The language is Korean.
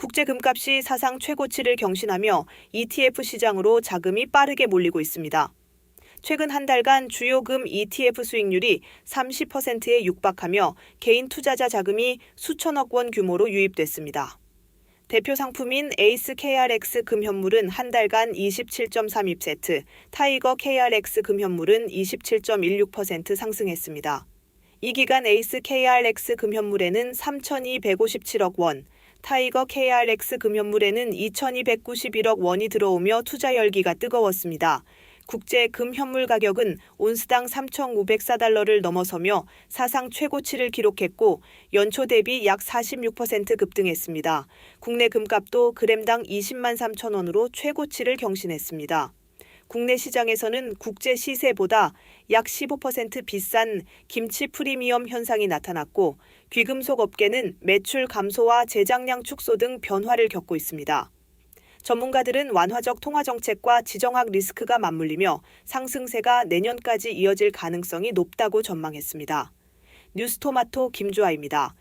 국제 금값이 사상 최고치를 경신하며 ETF 시장으로 자금이 빠르게 몰리고 있습니다. 최근 한 달간 주요 금 ETF 수익률이 30%에 육박하며 개인 투자자 자금이 수천억 원 규모로 유입됐습니다. 대표 상품인 에이스 KRX 금현물은 한 달간 27.32세트, 타이거 KRX 금현물은 27.16% 상승했습니다. 이 기간 에이스 KRX 금현물에는 3,257억 원, 타이거 KRX 금현물에는 2,291억 원이 들어오며 투자 열기가 뜨거웠습니다. 국제 금현물 가격은 온스당 3,504달러를 넘어서며 사상 최고치를 기록했고 연초 대비 약 46% 급등했습니다. 국내 금값도 그램당 20만 3천 원으로 최고치를 경신했습니다. 국내 시장에서는 국제 시세보다 약 15% 비싼 김치 프리미엄 현상이 나타났고 귀금속 업계는 매출 감소와 제작량 축소 등 변화를 겪고 있습니다. 전문가들은 완화적 통화 정책과 지정학 리스크가 맞물리며 상승세가 내년까지 이어질 가능성이 높다고 전망했습니다. 뉴스토마토 김주아입니다.